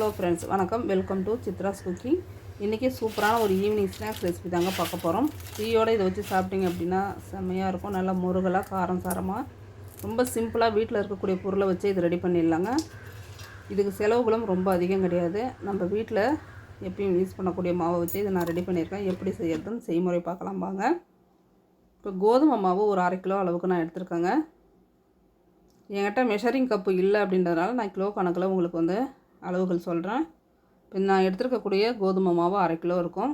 Hello friends வணக்கம். Welcome to Chitra's cooking இன்றைக்கி சூப்பரான ஒரு ஈவினிங் ஸ்நாக்ஸ் ரெசிபி தாங்க பார்க்க போகிறோம் டீயோடு இதை வச்சு சாப்பிட்டீங்க அப்படின்னா செம்மையாக இருக்கும். நல்லா முருகலாக காரம் சாரமாக ரொம்ப சிம்பிளாக வீட்டில் இருக்கக்கூடிய பொருளை வச்சு இது ரெடி பண்ணிடலாங்க. இதுக்கு செலவுகளும் ரொம்ப அதிகம் கிடையாது. நம்ம வீட்டில் எப்பயும் யூஸ் பண்ணக்கூடிய மாவை வச்சு இதை நான் ரெடி பண்ணியிருக்கேன். எப்படி செய்யறதுன்னு செய்முறை பார்க்கலாம் வாங்க. இப்போ கோதுமை மாவு ஒரு அரை கிலோ அளவுக்கு நான் எடுத்திருக்கேங்க. என்கிட்ட மெஷரிங் கப்பு இல்லை அப்படின்றதுனால நான் கிலோ கணக்கில் உங்களுக்கு வந்து அளவுகள் சொல்கிறேன் இப்போ நான் எடுத்துருக்கக்கூடிய கோதுமை மாவு அரை கிலோ இருக்கும்.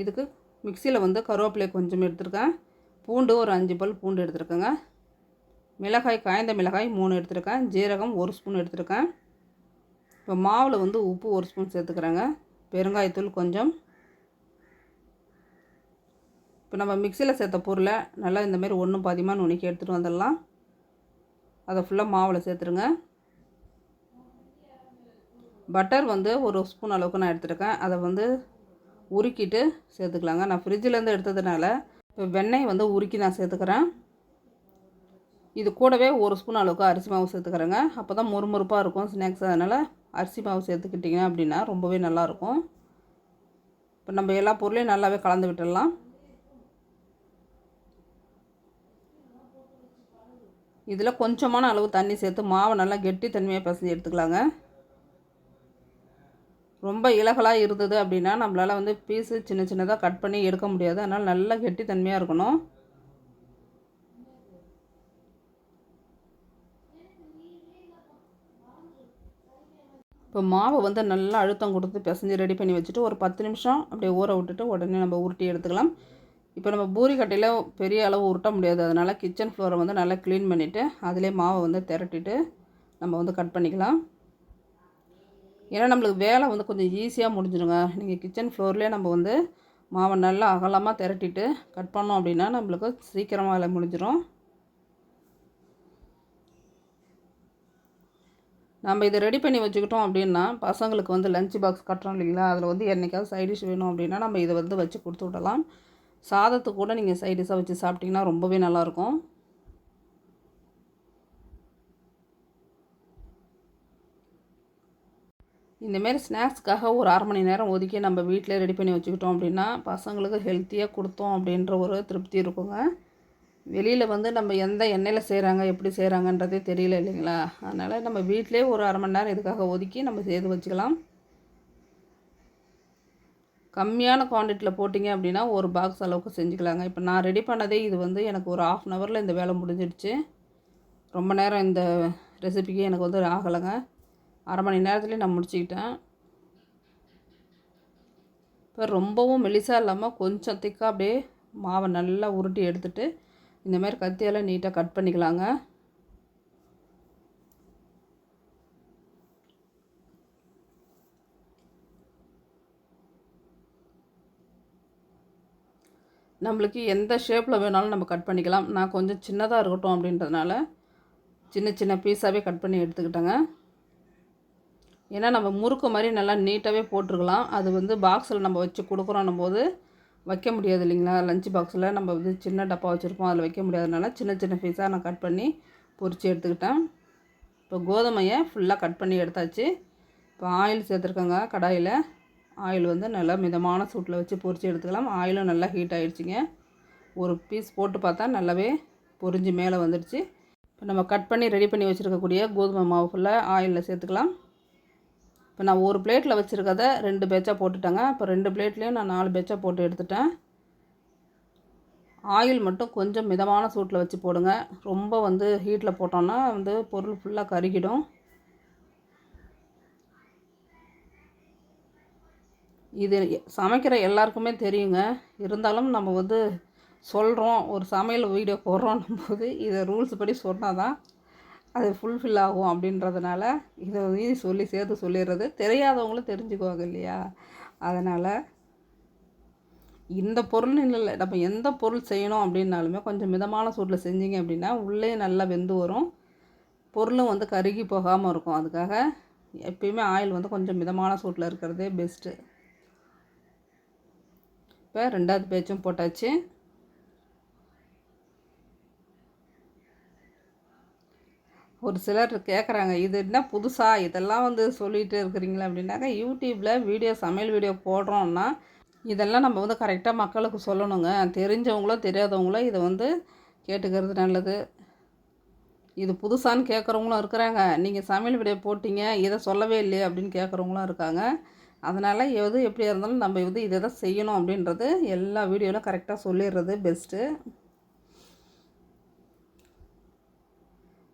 இதுக்கு மிக்சியில் வந்து கருவேப்பிலை கொஞ்சம் எடுத்திருக்கேன். பூண்டு ஒரு அஞ்சு பல் பூண்டு எடுத்துருக்கேங்க. மிளகாய் காய்ந்த மிளகாய் மூணு எடுத்திருக்கேன். ஜீரகம் ஒரு ஸ்பூன் எடுத்திருக்கேன். இப்போ மாவில் வந்து உப்பு ஒரு ஸ்பூன் சேர்த்துக்கிறேங்க. பெருங்காயத்தூள் கொஞ்சம். இப்போ நம்ம மிக்சியில் சேர்த்த பொருளை நல்லா இந்தமாரி ஒன்றும் பாதியமாக நுணுக்கி எடுத்துகிட்டு வந்துடலாம். அதை ஃபுல்லாக மாவில் சேர்த்துருங்க. பட்டர் வந்து ஒரு ஸ்பூன் அளவுக்கு நான் எடுத்துருக்கேன். அதை வந்து உருக்கிட்டு சேர்த்துக்கலாங்க. நான் ஃப்ரிட்ஜிலேருந்து எடுத்ததுனால இப்போ வெண்ணெய் வந்து உருக்கி நான் சேர்த்துக்கிறேன். இது கூடவே ஒரு ஸ்பூன் அளவுக்கு அரிசி மாவு சேர்த்துக்கிறேங்க. அப்போ தான் முறுமுறுப்பாக இருக்கும் ஸ்நாக்ஸ். அதனால் அரிசி மாவு சேர்த்துக்கிட்டிங்க அப்படின்னா ரொம்பவே நல்லாயிருக்கும். இப்போ நம்ம எல்லா பொருளையும் நல்லாவே கலந்து விட்டுடலாம். இதில் கொஞ்சமான அளவு தண்ணி சேர்த்து மாவை நல்லா கெட்டி தன்மையாக பசஞ்சு எடுத்துக்கலாங்க. ரொம்ப இலகலாக இருந்தது அப்படின்னா நம்மளால் வந்து பீஸு சின்ன சின்னதாக கட் பண்ணி எடுக்க முடியாது. அதனால் நல்லா கெட்டி தன்மையாக இருக்கணும். இப்போ மாவை வந்து நல்லா அழுத்தம் கொடுத்து பிசைஞ்சு ரெடி பண்ணி வச்சுட்டு ஒரு பத்து நிமிஷம் அப்படியே ஊற விட்டுட்டு உடனே நம்ம உருட்டி எடுத்துக்கலாம். இப்போ நம்ம பூரி கட்டையில் பெரிய அளவு உருட்ட முடியாது. அதனால் கிச்சன் ஃப்ளோரை வந்து நல்லா க்ளீன் பண்ணிவிட்டு அதிலே மாவை வந்து திரட்டிட்டு நம்ம வந்து கட் பண்ணிக்கலாம். ஏன்னா நம்மளுக்கு வேலை வந்து கொஞ்சம் ஈஸியாக முடிஞ்சிடுங்க நீங்கள் கிச்சன் ஃப்ளோர்லேயே நம்ம வந்து மாவை நல்லா அகலமாக திரட்டிட்டு கட் பண்ணோம் அப்படின்னா நம்மளுக்கு சீக்கிரமாக வேலை முடிஞ்சிடும் நம்ம இதை ரெடி பண்ணி வச்சுக்கிட்டோம் அப்படின்னா பசங்களுக்கு வந்து லஞ்ச் பாக்ஸ் கட்டுறோம் இல்லைங்களா? அதில் வந்து என்றைக்காவது சைடிஷ் வேணும் அப்படின்னா நம்ம இதை வந்து வச்சு கொடுத்து விடலாம். சாதத்தை கூட நீங்கள் சைடிஷாக வச்சு சாப்பிட்டிங்கன்னா ரொம்பவே நல்லாயிருக்கும் இந்தமாரி ஸ்நாக்ஸ்க்காக ஒரு அரை மணி நேரம் ஒதுக்கி நம்ம வீட்டில் ரெடி பண்ணி வச்சுக்கிட்டோம் அப்படின்னா பசங்களுக்கு ஹெல்த்தியாக கொடுத்தோம் அப்படின்ற ஒரு திருப்தி இருக்குங்க. வெளியில் வந்து நம்ம எந்த எண்ணெயில் செய்கிறாங்க எப்படி செய்கிறாங்கன்றதே தெரியல இல்லைங்களா? அதனால் நம்ம வீட்டிலே ஒரு அரை மணி நேரம் இதுக்காக ஒதுக்கி நம்ம செய்து வச்சுக்கலாம். கம்மியான குவான்டிட்டியில் போட்டிங்க அப்படின்னா ஒரு பாக்ஸ் அளவுக்கு செஞ்சுக்கலாங்க. இப்போ நான் ரெடி பண்ணதே இது வந்து எனக்கு ஒரு ஆஃப் அன் ஹவரில் இந்த வேலை முடிஞ்சிடுச்சு. ரொம்ப நேரம் இந்த ரெசிபிக்கு எனக்கு வந்து ஆகலைங்க. அரை மணி நேரத்துலேயே நான் முடிச்சுக்கிட்டேன். இப்போ ரொம்பவும் மெலிசாக இல்லாமல் கொஞ்சம் திக்காக அப்படியே மாவை நல்லா உருட்டி எடுத்துகிட்டு இந்தமாரி கத்தியால் நீட்டாக கட் பண்ணிக்கலாங்க. நம்மளுக்கு எந்த ஷேப்பில் வேணாலும் நம்ம கட் பண்ணிக்கலாம். நான் கொஞ்சம் சின்னதாக இருக்கட்டும் அப்படின்றதுனால சின்ன சின்ன பீஸாகவே கட் பண்ணி எடுத்துக்கிட்டேங்க. ஏன்னா நம்ம முறுக்கு மாதிரி நல்லா நீட்டாகவே போட்டிருக்கலாம். அது வந்து பாக்ஸில் நம்ம வச்சு கொடுக்குறோன்னும் போது வைக்க முடியாது இல்லைங்களா? லஞ்ச் பாக்ஸில் நம்ம வந்து சின்ன டப்பா வச்சுருப்போம். அதில் வைக்க முடியாதனால சின்ன சின்ன பீஸாக நான் கட் பண்ணி பொரித்து எடுத்துக்கிட்டேன். இப்போ கோதுமையை ஃபுல்லாக கட் பண்ணி எடுத்தாச்சு. இப்போ ஆயில் சேர்த்துருக்கோங்க கடாயில். ஆயில் வந்து நல்லா மிதமான சூட்டில் வச்சு பொறிச்சு எடுத்துக்கலாம். ஆயிலும் நல்லா ஹீட் ஆகிடுச்சிங்க ஒரு பீஸ் போட்டு பார்த்தா நல்லாவே பொரிஞ்சு மேலே வந்துடுச்சு. இப்போ நம்ம கட் பண்ணி ரெடி பண்ணி வச்சுருக்கக்கூடிய கோதுமை மாவு ஃபுல்லாக ஆயிலில் சேர்த்துக்கலாம். இப்போ நான் ஒரு பிளேட்டில் வச்சுருக்கத ரெண்டு பேட்சாக போட்டுட்டேங்க. இப்போ ரெண்டு பிளேட்லேயும் நான் நாலு பேட்சாக போட்டு எடுத்துட்டேன். ஆயில் மட்டும் கொஞ்சம் மிதமான சூட்டில் வச்சு போடுங்க. ரொம்ப வந்து ஹீட்டில் போட்டோன்னா வந்து பொருள் ஃபுல்லாக கருகிடும். இது சமைக்கிற எல்லாருக்குமே தெரியுங்க. இருந்தாலும் நம்ம வந்து சொல்கிறோம் ஒரு சமையல் வீடியோ போடுறோன்னும் போது இதை ரூல்ஸ் படி சொன்னால் தான் அது ஃபுல்ஃபில் ஆகும் அப்படின்றதுனால இதை சொல்லி சேர்த்து சொல்லிடுறது. தெரியாதவங்களும் தெரிஞ்சுக்குவாங்க இல்லையா? அதனால் இந்த பொருள் இல்லை நம்ம எந்த பொருள் செய்யணும் அப்படின்னாலுமே கொஞ்சம் மிதமான சூட்டில் செஞ்சீங்க அப்படின்னா உள்ளே நல்லா வெந்து வரும். பொருளும் வந்து கருகி போகாமல் இருக்கும். அதுக்காக எப்பயுமே ஆயில் வந்து கொஞ்சம் மிதமான சூட்டில் இருக்கிறதே பெஸ்ட்டு இப்போ ரெண்டாவது பேச்சும் போட்டாச்சு. ஒரு சிலர் கேட்குறாங்க இது என்ன புதுசாக இதெல்லாம் வந்து சொல்லிகிட்டு இருக்கிறீங்களா அப்படின்னாக்க யூடியூப்பில் வீடியோ சமையல் வீடியோ போடுறோன்னா இதெல்லாம் நம்ம வந்து கரெக்டாக மக்களுக்கு சொல்லணுங்க. தெரிஞ்சவங்களோ தெரியாதவங்களோ இதை வந்து கேட்டுக்கிறது நல்லது. இது புதுசான்னு கேட்குறவங்களும் இருக்கிறாங்க. நீங்கள் சமையல் வீடியோ போட்டிங்க இதை சொல்லவே இல்லையே அப்படின்னு கேட்குறவங்களும் இருக்காங்க. அதனால் எது எப்படியா இருந்தாலும் நம்ம வந்து இதை தான் செய்யணும் அப்படின்றது எல்லா வீடியோவிலும் கரெக்டாக சொல்லிடுறது பெஸ்ட்டு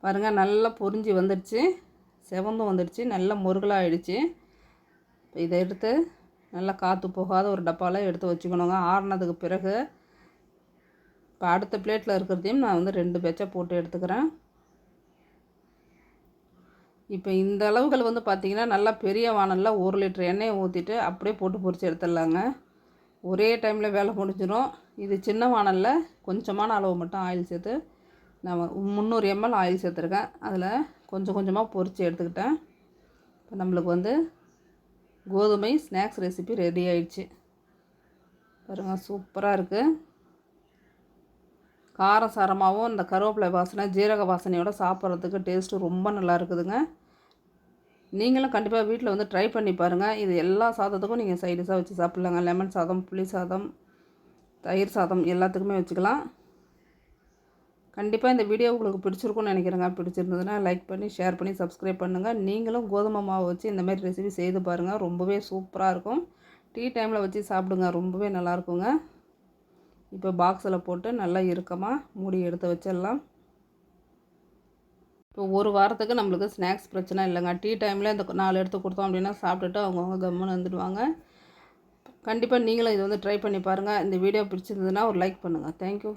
பாருங்கள் நல்லா பொறிஞ்சி வந்துடுச்சு. செவந்தும் வந்துடுச்சு. நல்லா முருகலாக ஆயிடுச்சு இப்போ இதை எடுத்து நல்லா காற்று போகாத ஒரு டப்பாவில் எடுத்து வச்சுக்கணுங்க. ஆறுனதுக்கு பிறகு இப்போ அடுத்த பிளேட்டில் இருக்கிறதையும் நான் வந்து ரெண்டு பேச்சை போட்டு எடுத்துக்கிறேன். இப்போ இந்த அளவுகள் வந்து பார்த்திங்கன்னா நல்லா பெரிய வானலில் ஒரு லிட்டர் எண்ணெயை ஊற்றிட்டு அப்படியே போட்டு பொறிச்சு எடுத்துடலாங்க. ஒரே டைமில் வேலை முடிஞ்சிடும் இது சின்ன வானலில் கொஞ்சமான அளவு மட்டும் ஆயில் சேர்த்து நான் முந்நூறு எம்எல் ஆயில் சேர்த்துருக்கேன். அதில் கொஞ்சம் கொஞ்சமாக பொறிச்சு எடுத்துக்கிட்டேன். இப்போ நம்மளுக்கு வந்து கோதுமை ஸ்நாக்ஸ் ரெசிபி ரெடி ஆயிடுச்சு. பாருங்கள் சூப்பராக இருக்குது காரம் சாரமாகவும் இந்த கருவேப்பிலை வாசனை ஜீரக வாசனையோட சாப்பிட்றதுக்கு டேஸ்ட்டு ரொம்ப நல்லா இருக்குதுங்க. நீங்களும் கண்டிப்பாக வீட்டில் வந்து ட்ரை பண்ணி பாருங்கள் இது எல்லா சாதத்துக்கும் நீங்கள் சைடிஷாக வச்சு சாப்பிட்லாங்க. லெமன் சாதம் புளி சாதம் தயிர் சாதம் எல்லாத்துக்குமே வச்சுக்கலாம். கண்டிப்பாக இந்த வீடியோ உங்களுக்கு பிடிச்சிருக்கும்னு நினைக்கிறேங்க. பிடிச்சிருந்ததுன்னா லைக் பண்ணி ஷேர் பண்ணி சப்ஸ்கிரைப் பண்ணுங்கள் நீங்களும் கோதுமை மாவு வச்சு இந்த மாதிரி ரெசிபி செய்து பாருங்கள் ரொம்பவே சூப்பராக இருக்கும். டீ டைமில் வச்சு சாப்பிடுங்க. ரொம்பவே நல்லாயிருக்குங்க இப்போ பாக்ஸில் போட்டு நல்லா இறுக்கமாக மூடி எடுத்து வச்சிடலாம். இப்போ ஒரு வாரத்துக்கு நம்மளுக்கு ஸ்நாக்ஸ் பிரச்சனை இல்லைங்க. டீ டைமில் இந்த நாலு எடுத்து கொடுத்தோம் அப்படின்னா சாப்பிட்டுட்டு அவங்கவுங்க கம்முன்னு வந்துடுவாங்க கண்டிப்பாக நீங்களும் இதை வந்து ட்ரை பண்ணி பாருங்கள் இந்த வீடியோ பிடிச்சிருந்ததுன்னா ஒரு லைக் பண்ணுங்கள் தேங்க்யூ